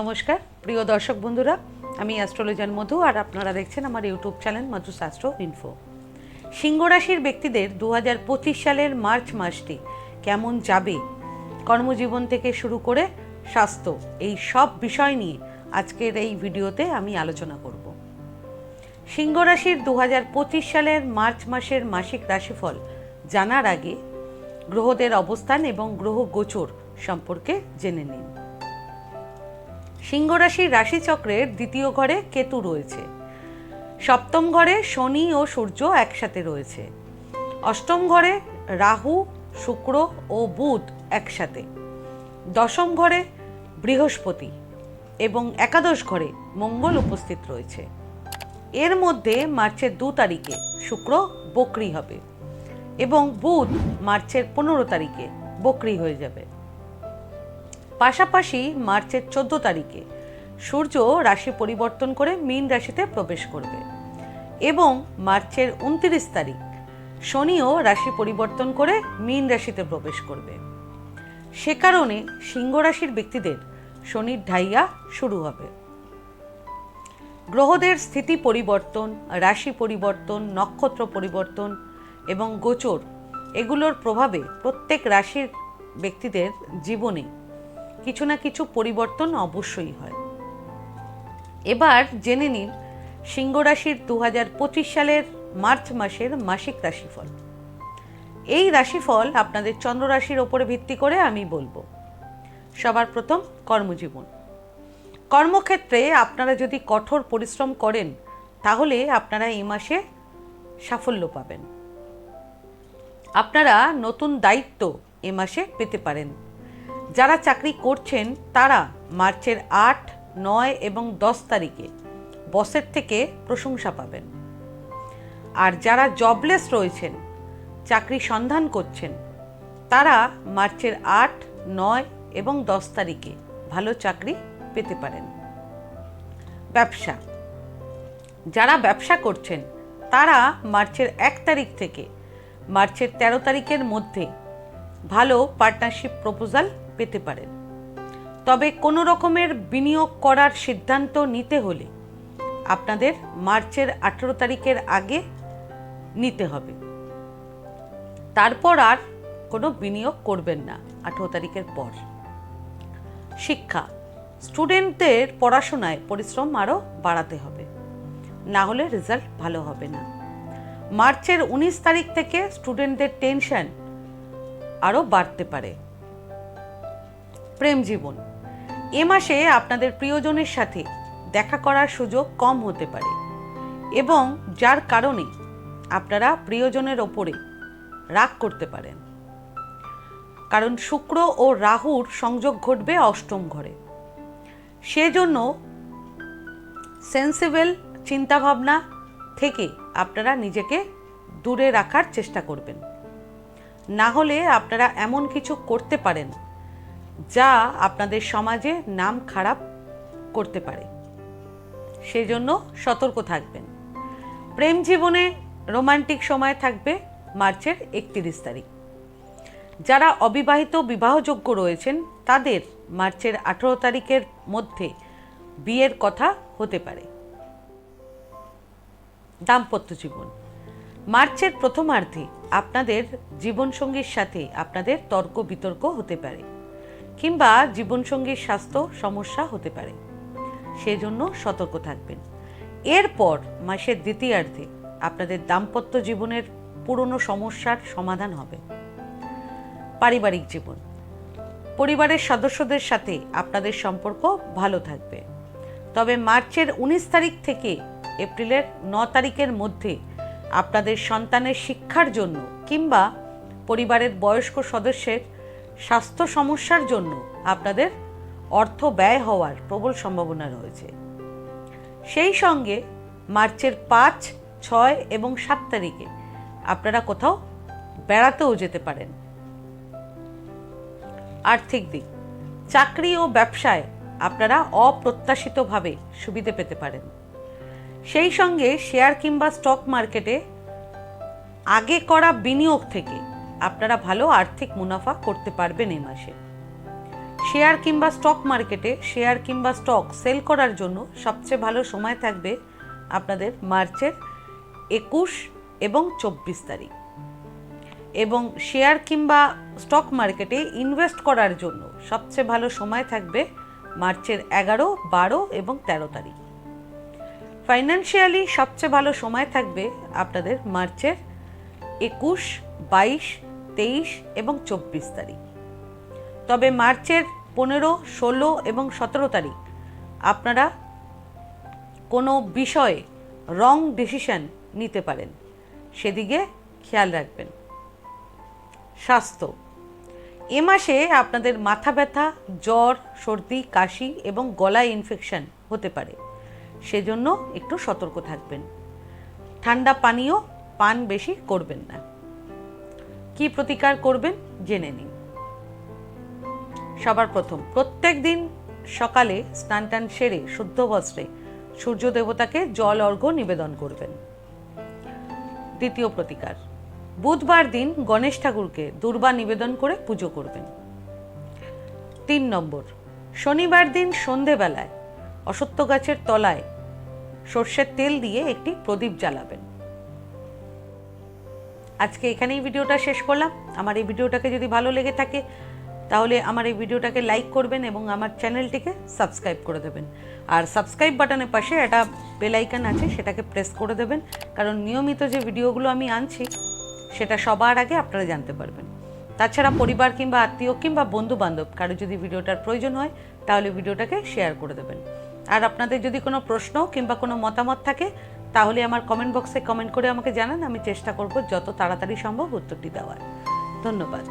নমস্কার, প্রিয় দর্শক বন্ধুরা, আমি অ্যাস্ট্রোলজার মধু আর আপনারা দেখছেন আমার ইউটিউব চ্যানেল মধু শাস্ত্র ইনফো। সিংহ রাশির ব্যক্তিদের দু হাজার পঁচিশ সালের মার্চ মাসটি কেমন যাবে, কর্মজীবন থেকে শুরু করে স্বাস্থ্য, এই সব বিষয় নিয়ে আজকের এই ভিডিওতে আমি আলোচনা করব। সিংহ রাশির দু সালের মার্চ মাসের মাসিক রাশিফল জানার আগে গ্রহদের অবস্থান এবং গ্রহ গোচর সম্পর্কে জেনে নিন। সিংহ রাশির রাশিচক্রের দ্বিতীয় ঘরে কেতু রয়েছে। সপ্তম ঘরে শনি ও সূর্য একসাথে রয়েছে। অষ্টম ঘরে রাহু, শুক্র ও বুধ একসাথে। দশম ঘরে বৃহস্পতি এবং একাদশ ঘরে মঙ্গল উপস্থিত রয়েছে। এর মধ্যে মার্চের দু তারিখে শুক্র বকরি হবে এবং বুধ মার্চের পনেরো তারিখে বকরি হয়ে যাবে। পাশাপাশি মার্চের চোদ্দ তারিখে সূর্য রাশি পরিবর্তন করে মীন রাশিতে প্রবেশ করবে এবং মার্চের উনত্রিশ তারিখ শনিও রাশি পরিবর্তন করে মীন রাশিতে প্রবেশ করবে। সে কারণে সিংহ রাশির ব্যক্তিদের শনির ঢাইয়া শুরু হবে। গ্রহদের স্থিতি পরিবর্তন, রাশি পরিবর্তন, নক্ষত্র পরিবর্তন এবং গোচর এগুলোর প্রভাবে প্রত্যেক রাশির ব্যক্তিদের জীবনে কিছু না কিছু পরিবর্তন অবশ্যই হয়। এবার জেনে নিন সিংহ রাশির দু হাজার পঁচিশ সালের মার্চ মাসের মাসিক রাশিফল। এই রাশিফল আপনাদের চন্দ্র রাশির ওপরে ভিত্তি করে আমি বলব। সবার প্রথম কর্মজীবন। কর্মক্ষেত্রে আপনারা যদি কঠোর পরিশ্রম করেন, তাহলে আপনারা এই মাসে সাফল্য পাবেন। আপনারা নতুন দায়িত্ব এ মাসে পেতে পারেন। যারা চাকরি করছেন, তারা মার্চের আট, নয় এবং দশ তারিখে বসের থেকে প্রশংসা পাবেন। আর যারা জবলেস রয়েছেন, চাকরি সন্ধান করছেন, তারা মার্চের আট, নয় এবং দশ তারিখে ভালো চাকরি পেতে পারেন। ব্যবসা। যারা ব্যবসা করছেন, তারা মার্চের এক তারিখ থেকে মার্চের তেরো তারিখের মধ্যে ভালো পার্টনারশিপ প্রপোজাল পেতে পারেন। তবে কোনো রকমের বিনিয়োগ করার সিদ্ধান্ত নিতে হলে আপনাদের মার্চের আঠেরো তারিখের আগে নিতে হবে। তারপর আর কোনো বিনিয়োগ করবেন না আঠেরো তারিখের পর। শিক্ষা, স্টুডেন্টদের পড়াশোনায় পরিশ্রম আরও বাড়াতে হবে। না হলে রেজাল্ট ভালো হবে না। মার্চের উনিশ তারিখ থেকে স্টুডেন্টদের টেনশন আরও বাড়তে পারে। প্রেম জীবন। এ মাসে আপনাদের প্রিয়জনের সাথে দেখা করার সুযোগ কম হতে পারে এবং যার কারণে আপনারা প্রিয়জনের ওপরে রাগ করতে পারেন। কারণ শুক্র ও রাহুর সংযোগ ঘটবে অষ্টম ঘরে। সেজন্য সেন্সিবল চিন্তাভাবনা থেকে আপনারা নিজেকে দূরে রাখার চেষ্টা করবেন। না হলে আপনারা এমন কিছু করতে পারেন যা আপনাদের সমাজে নাম খারাপ করতে পারে। সেজন্য সতর্ক থাকবেন। প্রেম জীবনে রোমান্টিক সময় থাকবে মার্চের একত্রিশ তারিখ। যারা অবিবাহিত বিবাহযোগ্য রয়েছেন, তাদের মার্চের আঠেরো তারিখের মধ্যে বিয়ের কথা হতে পারে। দাম্পত্য জীবন। মার্চের প্রথমার্ধে আপনাদের জীবনসঙ্গীর সাথে আপনাদের তর্ক বিতর্ক হতে পারে। কিংবা জীবনসঙ্গীর স্বাস্থ্য সমস্যা হতে পারে। সেজন্য সতর্ক থাকবেন। এরপর মাসের দ্বিতীয়ার্ধে আপনাদের দাম্পত্য জীবনের পুরনো সমস্যার সমাধান হবে। পারিবারিক জীবন। পরিবারের সদস্যদের সাথে আপনাদের সম্পর্ক ভালো থাকবে। তবে মার্চের উনিশ তারিখ থেকে এপ্রিলের ন তারিখের মধ্যে আপনাদের সন্তানের শিক্ষার জন্য কিংবা পরিবারের বয়স্ক সদস্যের স্বাস্থ্য সমস্যার জন্য আপনাদের অর্থ ব্যয় হওয়ার প্রবল সম্ভাবনা রয়েছে। সেই সঙ্গে মার্চের পাঁচ, ছয় এবং সাত তারিখে আপনারা কোথাও বেড়াতেও যেতে পারেন। আর্থিক দিক, চাকরি ও ব্যবসায় আপনারা অপ্রত্যাশিতভাবে সুবিধে পেতে পারেন। সেই সঙ্গে শেয়ার কিংবা স্টক মার্কেটে আগে করা বিনিয়োগ থেকে আপনারা ভালো আর্থিক মুনাফা করতে পারবেন এই মাসে। শেয়ার কিংবা স্টক মার্কেটে শেয়ার কিংবা স্টক সেল করার জন্য সবচেয়ে ভালো সময় থাকবে আপনাদের মার্চের একুশ এবং চব্বিশ তারিখ। এবং শেয়ার কিংবা স্টক মার্কেটে ইনভেস্ট করার জন্য সবচেয়ে ভালো সময় থাকবে মার্চের এগারো, বারো এবং তেরো তারিখ। ফাইন্যান্সিয়ালি সবচেয়ে ভালো সময় থাকবে আপনাদের মার্চের একুশ, বাইশ তেইশ এবং চব্বিশ তারিখ। তবে মার্চের পনেরো, ষোলো এবং সতেরো তারিখ আপনারা কোনো বিষয়ে রং ডিসিশন নিতে পারেন। সেদিকে খেয়াল রাখবেন। স্বাস্থ্য। এ মাসে আপনাদের মাথা ব্যথা, জ্বর, সর্দি, কাশি এবং গলায় ইনফেকশন হতে পারে। সেজন্য একটু সতর্ক থাকবেন। ঠান্ডা পানীয় পান বেশি করবেন না। কি প্রতিকার করবেন জেনে নিন। সবার প্রথম, প্রত্যেক দিন সকালে স্নান টান সেরে শুদ্ধ বস্ত্রে সূর্য দেবতাকে জল অর্ঘ্য নিবেদন করবেন। দ্বিতীয় প্রতিকার, বুধবার দিন গণেশ ঠাকুরকে দুর্বা নিবেদন করে পুজো করবেন। তিন নম্বর, শনিবার দিন সন্ধেবেলায় অসত্য গাছের তলায় সর্ষের তেল দিয়ে একটি প্রদীপ জ্বালাবেন। আজকে এখানেই ভিডিওটা শেষ করলাম। আমার এই ভিডিওটাকে যদি ভালো লেগে থাকে, তাহলে আমার এই ভিডিওটাকে লাইক করবেন এবং আমার চ্যানেলটিকে সাবস্ক্রাইব করে দেবেন। আর সাবস্ক্রাইব বাটনের পাশে একটা বেল আইকন আছে, সেটাকে প্রেস করে দেবেন। কারণ নিয়মিত যে ভিডিওগুলো আমি আনছি, সেটা সবার আগে আপনারা জানতে পারবেন। তাছাড়া পরিবার কিংবা আত্মীয় কিংবা বন্ধু বান্ধব কারও যদি ভিডিওটার প্রয়োজন হয়, তাহলে ভিডিওটাকে শেয়ার করে দেবেন। আর আপনাদের যদি কোনো প্রশ্ন কিংবা কোনো মতামত থাকে তাহলে আমার কমেন্ট বক্সে কমেন্ট করে আমাকে জানান, আমি চেষ্টা করব যত তাড়াতাড়ি সম্ভব উত্তরটি দেওয়ার। ধন্যবাদ।